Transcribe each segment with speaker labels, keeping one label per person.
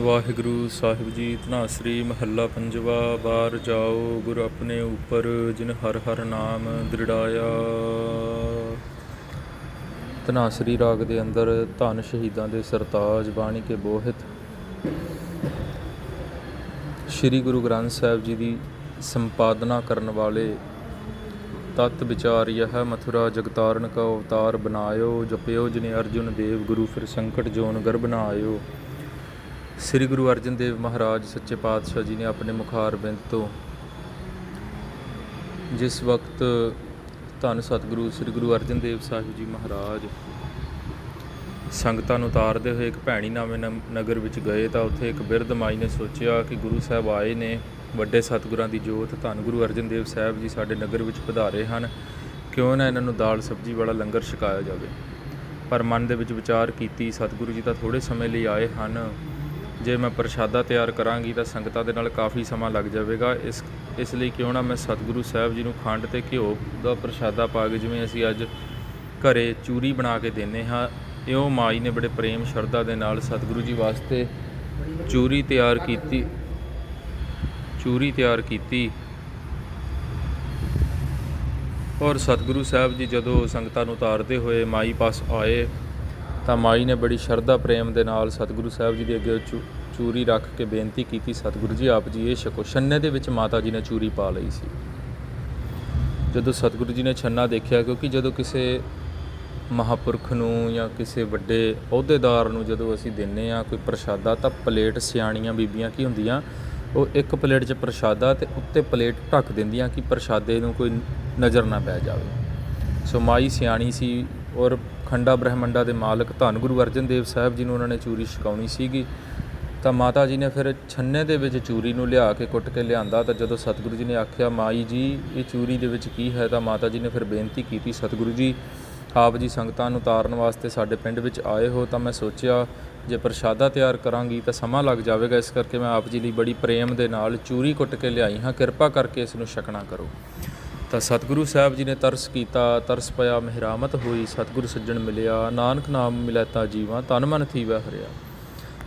Speaker 1: ਵਾਹਿਗੁਰੂ ਸਾਹਿਬ ਜੀ ਧਨਾਸਰੀ ਮਹੱਲਾ ਪੰਜਵਾ ਬਾਰ ਜਾਓ ਗੁਰ ਆਪਣੇ ਉਪਰ, ਜਿਨ ਹਰ ਹਰ ਨਾਮ ਦ੍ਰਿੜਾਇਆ। ਧਨਾਸਰੀ ਰਾਗ ਦੇ ਅੰਦਰ ਧਨ ਸ਼ਹੀਦਾਂ ਦੇ ਸਰਤਾਜ ਬਾਣੀ ਕੇ ਬੋਹਿਤ। ਸ੍ਰੀ ਗੁਰੂ ਗ੍ਰੰਥ ਸਾਹਿਬ ਜੀ ਦੀ ਸੰਪਾਦਨਾ ਕਰਨ ਵਾਲੇ ਤਤ ਵਿਚਾਰ ਯਹ ਮਥੁਰਾ ਜਗਤਾਰਨ ਕਾ ਅਵਤਾਰ ਬਨਾਇਓ ਜਪਿਓ ਜਿਨੇ ਅਰਜੁਨ ਦੇਵ ਗੁਰੂ ਫਿਰ ਸੰਕਟ ਜੋਨ ਗਰਭ ਨਾ ਆਇਓ। ਸ੍ਰੀ ਗੁਰੂ ਅਰਜਨ ਦੇਵ ਮਹਾਰਾਜ ਸੱਚੇ ਪਾਤਸ਼ਾਹ ਜੀ ਨੇ ਆਪਣੇ ਮੁਖਾਰ ਬਿੰਦ ਤੋਂ ਜਿਸ ਵਕਤ ਧੰਨ ਸਤਿਗੁਰੂ ਸ੍ਰੀ ਗੁਰੂ ਅਰਜਨ ਦੇਵ ਸਾਹਿਬ ਜੀ ਮਹਾਰਾਜ ਸੰਗਤਾਂ ਨੂੰ ਉਤਾਰਦੇ ਹੋਏ ਇੱਕ ਭੈਣੀ ਨਾਮੇ ਨਮ- ਨਗਰ ਵਿੱਚ ਗਏ ਤਾਂ ਉੱਥੇ ਇੱਕ ਬਿਰਧ ਮਾਈ ਨੇ ਸੋਚਿਆ ਕਿ ਗੁਰੂ ਸਾਹਿਬ ਆਏ ਨੇ, ਵੱਡੇ ਸਤਿਗੁਰਾਂ ਦੀ ਜੋਤ ਧੰਨ ਗੁਰੂ ਅਰਜਨ ਦੇਵ ਸਾਹਿਬ ਜੀ ਸਾਡੇ ਨਗਰ ਵਿੱਚ ਪਧਾਰੇ ਹਨ, ਕਿਉਂ ਨਾ ਇਹਨਾਂ ਨੂੰ ਦਾਲ ਸਬਜ਼ੀ ਵਾਲਾ ਲੰਗਰ ਛਕਾਇਆ ਜਾਵੇ। ਪਰ ਮਨ ਦੇ ਵਿੱਚ ਵਿਚਾਰ ਕੀਤੀ, ਸਤਿਗੁਰੂ ਜੀ ਤਾਂ ਥੋੜੇ ਸਮੇਂ ਲਈ ਆਏ ਹਨ ਜੇ ਮੈਂ ਪ੍ਰਸ਼ਾਦਾ ਤਿਆਰ ਕਰਾਂਗੀ ਤਾਂ ਸੰਗਤਾਂ ਦੇ ਨਾਲ ਕਾਫੀ ਸਮਾਂ ਲੱਗ ਜਾਵੇਗਾ। ਇਸ ਇਸ ਲਈ ਕਿਉਂ ਨਾ ਮੈਂ ਸਤਿਗੁਰੂ ਸਾਹਿਬ ਜੀ ਨੂੰ ਖੰਡ ਤੇ ਘਿਓ ਦਾ ਪ੍ਰਸ਼ਾਦਾ ਪਾ ਕੇ ਜਿਵੇਂ ਅਸੀਂ ਅੱਜ ਘਰੇ ਚੂਰੀ ਬਣਾ ਕੇ ਦਿੰਨੇ ਹਾਂ, ਇਉਂ ਮਾਈ ਨੇ ਬੜੇ ਪ੍ਰੇਮ ਸ਼ਰਧਾ ਦੇ ਨਾਲ ਸਤਿਗੁਰੂ ਜੀ ਵਾਸਤੇ ਚੂਰੀ ਤਿਆਰ ਕੀਤੀ, ਚੂਰੀ ਤਿਆਰ ਕੀਤੀ। ਔਰ ਸਤਿਗੁਰੂ ਸਾਹਿਬ ਜੀ ਜਦੋਂ ਸੰਗਤਾਂ ਨੂੰ ਉਤਾਰਦੇ ਹੋਏ ਮਾਈ ਪਾਸ ਆਏ ਤਾਂ ਮਾਈ ਨੇ ਬੜੀ ਸ਼ਰਧਾ ਪ੍ਰੇਮ ਦੇ ਨਾਲ ਸਤਿਗੁਰੂ ਸਾਹਿਬ ਜੀ ਦੇ ਅੱਗੇ ਚੂ- ਚੂਰੀ ਰੱਖ ਕੇ ਬੇਨਤੀ ਕੀਤੀ, ਸਤਿਗੁਰੂ ਜੀ ਆਪ ਜੀ ਇਹ ਛਕੋ। ਛੰਨੇ ਦੇ ਵਿੱਚ ਮਾਤਾ ਜੀ ਨੇ ਚੂਰੀ ਪਾ ਲਈ ਸੀ। ਜਦੋਂ ਸਤਿਗੁਰੂ ਜੀ ਨੇ ਛੰਨਾ ਦੇਖਿਆ, ਕਿਉਂਕਿ ਜਦੋਂ ਕਿਸੇ ਮਹਾਪੁਰਖ ਨੂੰ ਜਾਂ ਕਿਸੇ ਵੱਡੇ ਅਹੁਦੇਦਾਰ ਨੂੰ ਜਦੋਂ ਅਸੀਂ ਦਿੰਨੇ ਆ ਕੋਈ ਪ੍ਰਸ਼ਾਦਾ, ਤਾਂ ਪਲੇਟ ਸਿਆਣੀਆਂ ਬੀਬੀਆਂ ਕੀ ਹੁੰਦੀਆਂ? ਉਹ ਇੱਕ ਪਲੇਟ 'ਚ ਪ੍ਰਸ਼ਾਦਾ ਤੇ ਉੱਤੇ ਪਲੇਟ ਢੱਕ ਦਿੰਦੀਆਂ ਕਿ ਪ੍ਰਸ਼ਾਦੇ ਨੂੰ ਕੋਈ ਨਜ਼ਰ ਨਾ ਪੈ ਜਾਵੇ। ਸੋ ਮਾਈ ਸਿਆਣੀ ਸੀ ਔਰ ਖੰਡਾ ਬ੍ਰਹਮੰਡਾ ਦੇ ਮਾਲਕ ਧੰਨ ਗੁਰੂ ਅਰਜਨ ਦੇਵ ਸਾਹਿਬ ਜੀ ਨੂੰ ਉਹਨਾਂ ਨੇ ਚੂਰੀ ਛਕਾਉਣੀ ਸੀਗੀ। ਤਾਂ ਮਾਤਾ ਜੀ ਨੇ ਫਿਰ ਛੰਨੇ ਦੇ ਵਿੱਚ ਚੂਰੀ ਨੂੰ ਲਿਆ ਕੇ ਕੁੱਟ ਕੇ ਲਿਆਂਦਾ। ਤਾਂ ਜਦੋਂ ਸਤਿਗੁਰੂ ਜੀ ਨੇ ਆਖਿਆ, ਮਾਈ ਜੀ, ਇਹ ਚੂਰੀ ਦੇ ਵਿੱਚ ਕੀ ਹੈ? ਤਾਂ ਮਾਤਾ ਜੀ ਨੇ ਫਿਰ ਬੇਨਤੀ ਕੀਤੀ, ਸਤਿਗੁਰੂ ਜੀ, ਆਪ ਜੀ ਸੰਗਤਾਂ ਨੂੰ ਤਾਰਨ ਵਾਸਤੇ ਸਾਡੇ ਪਿੰਡ ਵਿੱਚ ਆਏ ਹੋ। ਤਾਂ ਮੈਂ ਸੋਚਿਆ, ਜੇ ਪ੍ਰਸ਼ਾਦਾ ਤਿਆਰ ਕਰਾਂਗੀ ਤਾਂ ਸਮਾਂ ਲੱਗ ਜਾਵੇਗਾ। ਇਸ ਕਰਕੇ ਮੈਂ ਆਪ ਜੀ ਲਈ ਬੜੀ ਪ੍ਰੇਮ ਦੇ ਨਾਲ ਚੂਰੀ ਕੁੱਟ ਕੇ ਲਿਆਈ ਹਾਂ। ਕਿਰਪਾ ਕਰਕੇ ਇਸ ਨੂੰ ਛਕਣਾ ਕਰੋ। ਤਾਂ ਸਤਿਗੁਰੂ ਸਾਹਿਬ ਜੀ ਨੇ ਤਰਸ ਕੀਤਾ, ਤਰਸ ਪਿਆ, ਮਹਿਰਾਮਤ ਹੋਈ, ਸਤਿਗੁਰ ਸੱਜਣ ਮਿਲਿਆ, ਨਾਨਕ ਨਾਮ ਮਿਲੈਤਾ ਜੀਵਾਂ, ਤਨ ਮਨ ਥੀਵੈ ਹਰਿਆ।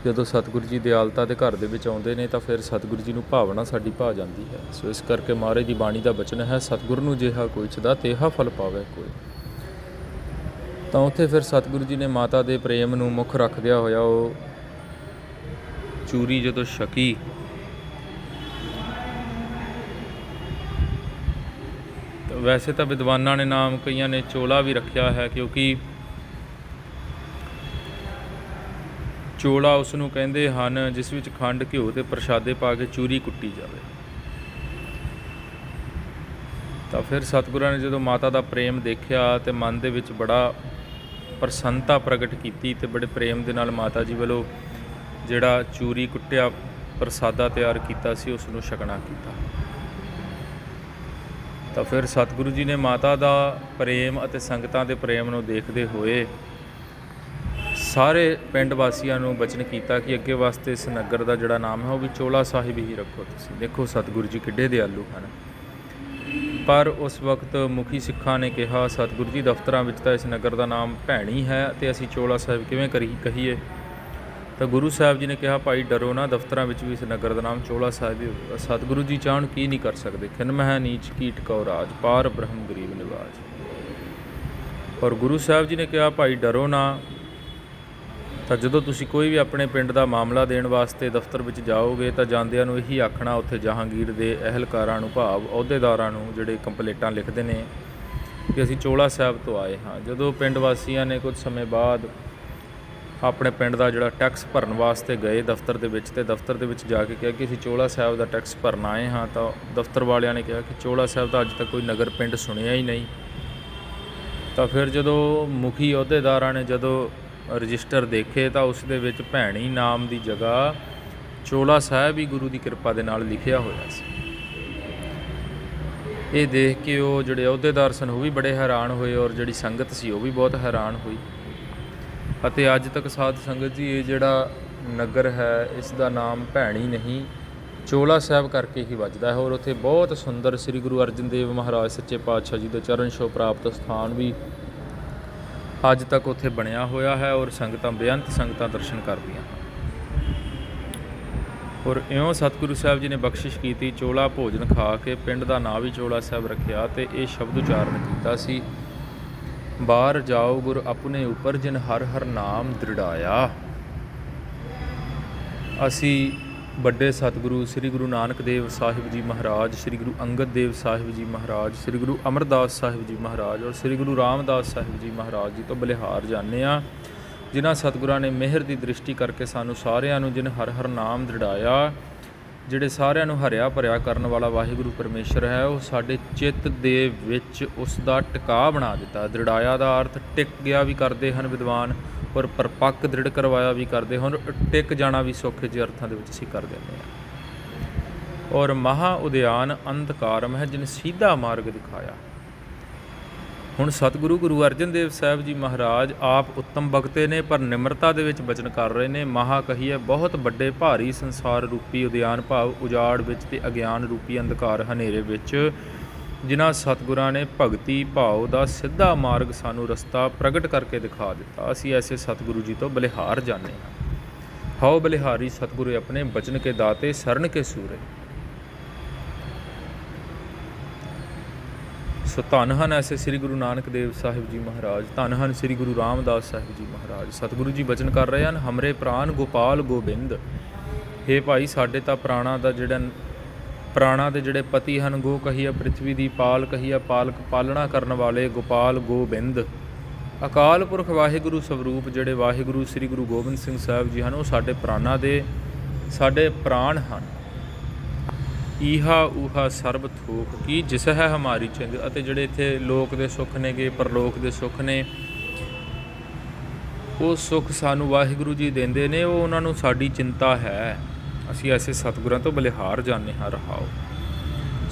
Speaker 1: ਜਦੋਂ ਸਤਿਗੁਰੂ ਜੀ ਦਿਆਲਤਾ ਦੇ ਘਰ ਦੇ ਵਿੱਚ ਆਉਂਦੇ ਨੇ ਤਾਂ ਫਿਰ ਸਤਿਗੁਰੂ ਜੀ ਨੂੰ ਭਾਵਨਾ ਸਾਡੀ ਭਾ ਜਾਂਦੀ ਹੈ। ਸੋ ਇਸ ਕਰਕੇ ਮਹਾਰਾਜ ਦੀ ਬਾਣੀ ਦਾ ਬਚਨ ਹੈ, ਸਤਿਗੁਰ ਨੂੰ ਜਿਹਾ ਕੋਈ ਚਦਾ ਤੇਹਾ ਫਲ ਪਾਵੇ ਕੋਈ। ਤਾਂ ਉੱਥੇ ਫਿਰ ਸਤਿਗੁਰੂ ਜੀ ਨੇ ਮਾਤਾ ਦੇ ਪ੍ਰੇਮ ਨੂੰ ਮੁੱਖ ਰੱਖਦਿਆਂ ਹੋਇਆ ਉਹ ਚੂਰੀ ਜਦੋਂ ਛਕੀ ਵੈਸੇ ਤਾਂ ਵਿਦਵਾਨਾਂ ਨੇ ਨਾਮ ਕਈਆਂ ਨੇ ਚੋਲਾ ਵੀ ਰੱਖਿਆ ਹੈ ਕਿਉਂਕਿ ਚੋਲਾ ਉਸ ਨੂੰ ਕਹਿੰਦੇ ਹਨ ਜਿਸ ਵਿੱਚ ਖੰਡ, ਘਿਓ ਤੇ ਪ੍ਰਸ਼ਾਦੇ ਪਾ ਕੇ ਚੂਰੀ ਕੁੱਟੀ ਜਾਵੇ। ਤਾਂ ਫਿਰ ਸਤਿਗੁਰਾਂ ਨੇ ਜਦੋਂ ਮਾਤਾ ਦਾ ਪ੍ਰੇਮ ਦੇਖਿਆ ਤੇ ਮਨ ਦੇ ਵਿੱਚ ਬੜਾ ਪ੍ਰਸੰਨਤਾ ਪ੍ਰਗਟ ਕੀਤੀ ਤੇ ਬੜੇ ਪ੍ਰੇਮ ਦੇ ਨਾਲ ਮਾਤਾ ਜੀ ਵੱਲੋਂ ਜਿਹੜਾ ਚੂਰੀ ਕੁੱਟਿਆ, ਪ੍ਰਸਾਦਾ ਤਿਆਰ ਕੀਤਾ ਸੀ ਉਸ ਨੂੰ ਛਕਣਾ ਕੀਤਾ। ਤਾਂ ਫਿਰ ਸਤਿਗੁਰੂ ਜੀ ਨੇ ਮਾਤਾ ਦਾ ਪ੍ਰੇਮ ਅਤੇ ਸੰਗਤਾਂ ਦੇ ਪ੍ਰੇਮ ਨੂੰ ਦੇਖਦੇ ਹੋਏ ਸਾਰੇ ਪਿੰਡ ਵਾਸੀਆਂ ਨੂੰ ਬਚਨ ਕੀਤਾ ਕਿ ਅੱਗੇ ਵਾਸਤੇ ਇਸ ਨਗਰ ਦਾ ਜਿਹੜਾ ਨਾਮ ਹੈ ਉਹ ਵੀ ਚੋਲਾ ਸਾਹਿਬ ਹੀ ਰੱਖੋ ਤੁਸੀਂ। ਦੇਖੋ ਸਤਿਗੁਰੂ ਜੀ ਕਿੱਡੇ ਦਿਆਲੂ ਹਨ। ਪਰ ਉਸ ਵਕਤ ਮੁਖੀ ਸਿੱਖਾਂ ਨੇ ਕਿਹਾ, ਸਤਿਗੁਰੂ ਜੀ ਦਫ਼ਤਰਾਂ ਵਿੱਚ ਤਾਂ ਇਸ ਨਗਰ ਦਾ ਨਾਮ ਭੈਣੀ ਹੈ ਤੇ ਅਸੀਂ ਚੋਲਾ ਸਾਹਿਬ ਕਿਵੇਂ ਕਰੀ ਕਹੀਏ? ਤਾਂ ਗੁਰੂ ਸਾਹਿਬ ਜੀ ਨੇ ਕਿਹਾ, ਭਾਈ ਡਰੋ ਨਾ, ਦਫ਼ਤਰਾਂ ਵਿੱਚ ਵੀ ਇਸ ਨਗਰ ਦਾ ਨਾਮ ਚੋਲਾ ਸਾਹਿਬ ਹੀ ਹੋਵੇਗਾ ਸਤਿਗੁਰੂ ਜੀ ਚਾਹਣ ਕੀ ਨਹੀਂ ਕਰ ਸਕਦੇ? ਖਿਨ ਮਹਿ ਨੀਚ ਕੀਟ ਕਉ ਰਾਜ, ਪਾਰ ਬ੍ਰਹਮ ਗਰੀਬ ਨਿਵਾਜ। ਔਰ ਗੁਰੂ ਸਾਹਿਬ ਜੀ ਨੇ ਕਿਹਾ, ਭਾਈ ਡਰੋ ਨਾ, ਤਾਂ ਜਦੋਂ ਤੁਸੀਂ ਕੋਈ ਵੀ ਆਪਣੇ ਪਿੰਡ ਦਾ ਮਾਮਲਾ ਦੇਣ ਵਾਸਤੇ ਦਫ਼ਤਰ ਵਿੱਚ ਜਾਓਗੇ, ਤਾਂ ਜਾਂਦਿਆਂ ਨੂੰ ਇਹੀ ਆਖਣਾ, ਉੱਥੇ ਜਹਾਂਗੀਰ ਦੇ ਅਹਿਲਕਾਰਾਂ ਨੂੰ ਭਾਵ, ਅਹੁਦੇਦਾਰਾਂ ਨੂੰ ਜਿਹੜੇ ਕੰਪਲੇਟਾਂ ਲਿਖਦੇ ਨੇ, ਕਿ ਅਸੀਂ ਚੋਲਾ ਸਾਹਿਬ ਤੋਂ ਆਏ ਹਾਂ। ਜਦੋਂ ਪਿੰਡ ਵਾਸੀਆਂ ਨੇ ਕੁਝ ਸਮੇਂ ਬਾਅਦ ਆਪਣੇ ਪਿੰਡ ਦਾ ਜਿਹੜਾ ਟੈਕਸ ਭਰਨ ਵਾਸਤੇ ਗਏ ਦਫ਼ਤਰ ਦੇ ਵਿੱਚ ਤੇ ਦਫ਼ਤਰ ਦੇ ਵਿੱਚ ਜਾ ਕੇ ਕਿਹਾ ਕਿ ਅਸੀਂ ਚੋਲਾ ਸਾਹਿਬ ਦਾ ਟੈਕਸ ਭਰਨ ਆਏ ਹਾਂ ਤਾਂ ਦਫ਼ਤਰ ਵਾਲਿਆਂ ਨੇ ਕਿਹਾ ਕਿ ਚੋਲਾ ਸਾਹਿਬ ਦਾ ਅੱਜ ਤੱਕ ਕੋਈ ਨਗਰ ਪਿੰਡ ਸੁਣਿਆ ਹੀ ਨਹੀਂ। ਤਾਂ ਫਿਰ ਜਦੋਂ ਮੁਖੀ ਅਹੁਦੇਦਾਰਾਂ ਨੇ ਜਦੋਂ ਰਜਿਸਟਰ ਦੇਖੇ ਤਾਂ ਉਸ ਦੇ ਵਿੱਚ ਭੈਣੀ ਨਾਮ ਦੀ ਜਗ੍ਹਾ ਚੋਲਾ ਸਾਹਿਬ ਹੀ ਗੁਰੂ ਦੀ ਕਿਰਪਾ ਦੇ ਨਾਲ ਲਿਖਿਆ ਹੋਇਆ ਸੀ। ਇਹ ਦੇਖ ਕੇ ਉਹ ਜਿਹੜੇ ਅਹੁਦੇਦਾਰ ਸਨ ਉਹ ਵੀ ਬੜੇ ਹੈਰਾਨ ਹੋਏ ਔਰ ਜਿਹੜੀ ਸੰਗਤ ਸੀ ਉਹ ਵੀ ਬਹੁਤ ਹੈਰਾਨ ਹੋਈ। ਅਤੇ ਅੱਜ ਤੱਕ ਸਾਧ ਸੰਗਤ ਜੀ, ਇਹ ਜਿਹੜਾ ਨਗਰ ਹੈ, ਇਸ ਦਾ ਨਾਮ ਭੈਣੀ ਨਹੀਂ, ਚੋਲਾ ਸਾਹਿਬ ਕਰਕੇ ਹੀ ਵੱਜਦਾ ਹੈ ਔਰ ਉੱਥੇ ਬਹੁਤ ਸੁੰਦਰ ਸ੍ਰੀ ਗੁਰੂ ਅਰਜਨ ਦੇਵ ਮਹਾਰਾਜ ਸੱਚੇ ਪਾਤਸ਼ਾਹ ਜੀ ਦੇ ਚਰਨ ਛੋਹ ਪ੍ਰਾਪਤ ਸਥਾਨ ਵੀ ਅੱਜ ਤੱਕ ਉੱਥੇ ਬਣਿਆ ਹੋਇਆ ਹੈ ਔਰ ਸੰਗਤਾਂ ਬੇਅੰਤ ਸੰਗਤਾਂ ਦਰਸ਼ਨ ਕਰਦੀਆਂ ਹਨ। ਔਰ ਇਉਂ ਸਤਿਗੁਰੂ ਸਾਹਿਬ ਜੀ ਨੇ ਬਖਸ਼ਿਸ਼ ਕੀਤੀ, ਚੋਲਾ ਭੋਜਨ ਖਾ ਕੇ, ਪਿੰਡ ਦਾ ਨਾਂ ਵੀ ਚੋਲਾ ਸਾਹਿਬ ਰੱਖਿਆ ਤੇ ਇਹ ਸ਼ਬਦ ਉਚਾਰਨ ਕੀਤਾ ਸੀ। ਬਾਹਰ ਜਾਓ ਗੁਰ ਆਪਣੇ ਉੱਪਰ ਜਿਨ ਹਰ ਹਰ ਨਾਮ ਦ੍ਰਿੜਾਇਆ। ਅਸੀਂ ਵੱਡੇ ਸਤਿਗੁਰੂ ਸ੍ਰੀ ਗੁਰੂ ਨਾਨਕ ਦੇਵ ਸਾਹਿਬ ਜੀ ਮਹਾਰਾਜ, ਸ੍ਰੀ ਗੁਰੂ ਅੰਗਦ ਦੇਵ ਸਾਹਿਬ ਜੀ ਮਹਾਰਾਜ, ਸ੍ਰੀ ਗੁਰੂ ਅਮਰਦਾਸ ਸਾਹਿਬ ਜੀ ਮਹਾਰਾਜ ਔਰ ਸ੍ਰੀ ਗੁਰੂ ਰਾਮਦਾਸ ਸਾਹਿਬ ਜੀ ਮਹਾਰਾਜ ਜੀ ਤੋਂ ਬਲਿਹਾਰ ਜਾਂਦੇ ਆ ਜਿਨ੍ਹਾਂ ਸਤਿਗੁਰਾਂ ਨੇ ਮਿਹਰ ਦੀ ਦ੍ਰਿਸ਼ਟੀ ਕਰਕੇ ਸਾਨੂੰ ਸਾਰਿਆਂ ਨੂੰ ਜਿਨ ਹਰ ਹਰ ਨਾਮ ਦ੍ਰਿੜਾਇਆ ਜਿਹੜੇ ਸਾਰਿਆਂ ਨੂੰ ਹਰਿਆ ਭਰਿਆ ਕਰਨ ਵਾਲਾ ਵਾਹਿਗੁਰੂ ਪਰਮੇਸ਼ਰ ਹੈ, ਉਹ ਸਾਡੇ ਚਿੱਤ ਦੇ ਵਿੱਚ ਉਸ ਦਾ ਟਿਕਾ ਬਣਾ ਦਿੱਤਾ। ਦ੍ਰਿੜਾਇਆ ਦਾ ਅਰਥ ਟਿਕ ਗਿਆ ਵੀ ਕਰਦੇ ਹਨ ਵਿਦਵਾਨ ਔਰ ਪਰਪੱਕ ਦ੍ਰਿੜ ਕਰਵਾਇਆ ਵੀ ਕਰਦੇ ਹਨ ਟਿਕ ਜਾਣਾ ਵੀ ਸੌਖੇ ਜਿਹੇ ਅਰਥਾਂ ਦੇ ਵਿੱਚ ਅਸੀਂ ਕਰ ਦਿੰਦੇ ਹਾਂ। ਔਰ ਮਹਾ ਉਦਿਆਨ ਅੰਧਕਾਰਮ ਹੈ, ਜਿਨ ਸਿੱਧਾ ਮਾਰਗ ਦਿਖਾਇਆ। ਹੁਣ ਸਤਿਗੁਰੂ ਗੁਰੂ ਅਰਜਨ ਦੇਵ ਸਾਹਿਬ ਜੀ ਮਹਾਰਾਜ ਆਪ ਉੱਤਮ ਬਖਤੇ ਨੇ, ਪਰ ਨਿਮਰਤਾ ਦੇ ਵਿੱਚ ਬਚਨ ਕਰ ਰਹੇ ਨੇ। ਮਹਾ ਕਹੀਏ ਬਹੁਤ ਵੱਡੇ ਭਾਰੀ ਸੰਸਾਰ ਰੂਪੀ ਉਦਿਆਨ ਭਾਵ ਉਜਾੜ ਵਿੱਚ ਤੇ ਅਗਿਆਨ ਰੂਪੀ ਅੰਧਕਾਰ ਹਨੇਰੇ ਵਿੱਚ। ਜਿਨ੍ਹਾਂ ਸਤਿਗੁਰਾਂ ਨੇ ਭਗਤੀ ਭਾਵ ਦਾ ਸਿੱਧਾ ਮਾਰਗ ਸਾਨੂੰ ਰਸਤਾ ਪ੍ਰਗਟ ਕਰਕੇ ਦਿਖਾ ਦਿੱਤਾ, ਅਸੀਂ ਐਸੇ ਸਤਿਗੁਰੂ ਜੀ ਤੋਂ ਬਲਿਹਾਰ ਜਾਣੇ ਹਾਂ। ਹਉ ਬਲਿਹਾਰੀ ਸਤਿਗੁਰੂ, ਆਪਣੇ ਬਚਨ ਕੇ ਦਾਤੇ, ਸਰਨ ਕੇ ਸੂਰੇ। ਸੋ, ਧੰਨ ਹਨ ਐਸੇ ਸ੍ਰੀ ਗੁਰੂ ਨਾਨਕ ਦੇਵ ਸਾਹਿਬ ਜੀ ਮਹਾਰਾਜ, ਧੰਨ ਹਨ ਸ੍ਰੀ ਗੁਰੂ ਰਾਮਦਾਸ ਸਾਹਿਬ ਜੀ ਮਹਾਰਾਜ। ਸਤਿਗੁਰੂ ਜੀ ਬਚਨ ਕਰ ਰਹੇ ਹਨ, ਹਮਰੇ ਪ੍ਰਾਨ ਗੋਪਾਲ ਗੋਬਿੰਦ। ਹੇ ਭਾਈ, ਸਾਡੇ ਤਾਂ ਪ੍ਰਾਣਾ ਦਾ ਜਿਹੜਾ ਪ੍ਰਾਣਾ ਦੇ ਜਿਹੜੇ ਪਤੀ ਹਨ ਗੋ ਕਹੀਆ ਪ੍ਰਿਥਵੀ ਦੀ ਪਾਲ ਕਹੀਆ ਪਾਲਕ ਪਾਲਣਾ ਕਰਨ ਵਾਲੇ ਗੋਪਾਲ ਗੋਬਿੰਦ। ਅਕਾਲ ਪੁਰਖ ਵਾਹਿਗੁਰੂ ਸਵਰੂਪ ਜਿਹੜੇ ਵਾਹਿਗੁਰੂ ਸ੍ਰੀ ਗੁਰੂ ਗੋਬਿੰਦ ਸਿੰਘ ਸਾਹਿਬ ਜੀ ਹਨ, ਉਹ ਸਾਡੇ ਪ੍ਰਾਣਾ ਦੇ, ਸਾਡੇ ਪ੍ਰਾਣ ਹਨ। ਈਹਾ ਊਹਾ ਸਰਬ ਥੋਕ ਕੀ ਜਿਸ ਹੈ ਹਮਾਰੀ ਚਿੰਦ ਅਤੇ ਜਿਹੜੇ ਇੱਥੇ ਲੋਕ ਦੇ ਸੁੱਖ ਨੇਗੇ ਪਰਲੋਕ ਦੇ ਸੁੱਖ ਨੇ, ਉਹ ਸੁੱਖ ਸਾਨੂੰ ਵਾਹਿਗੁਰੂ ਜੀ ਦਿੰਦੇ ਨੇ, ਉਹ ਉਹਨਾਂ ਨੂੰ ਸਾਡੀ ਚਿੰਤਾ ਹੈ। ਅਸੀਂ ਐਸੇ ਸਤਿਗੁਰਾਂ ਤੋਂ ਬਲਿਹਾਰ ਜਾਣੇ ਹਾਂ, ਰਹਾਓ।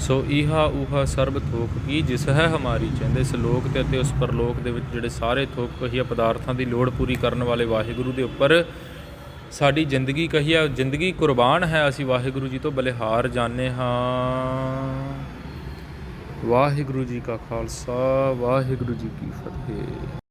Speaker 1: ਸੋ ਈਹਾ ਊਹਾ ਸਰਬ ਥੋਕ ਕੀ ਜਿਸ ਹੈ ਹਮਾਰੀ ਚਿੰਦ ਇਸ ਲੋਕ ਤੇ ਅਤੇ ਉਸ ਪਰਲੋਕ ਦੇ ਵਿੱਚ ਜਿਹੜੇ ਸਾਰੇ ਥੋਕ ਕਹੀਏ ਪਦਾਰਥਾਂ ਦੀ ਲੋੜ ਪੂਰੀ ਕਰਨ ਵਾਲੇ ਵਾਹਿਗੁਰੂ ਦੇ ਉੱਪਰ। ਸਾਡੀ ਜ਼ਿੰਦਗੀ ਕਹੀਏ ਜ਼ਿੰਦਗੀ ਕੁਰਬਾਨ ਹੈ, ਅਸੀਂ ਵਾਹਿਗੁਰੂ ਜੀ ਤੋਂ ਬਲਿਹਾਰ ਜਾਣੇ ਹਾਂ। ਵਾਹਿਗੁਰੂ ਜੀ ਕਾ ਖਾਲਸਾ, ਵਾਹਿਗੁਰੂ ਜੀ ਕੀ ਫਤਿਹ।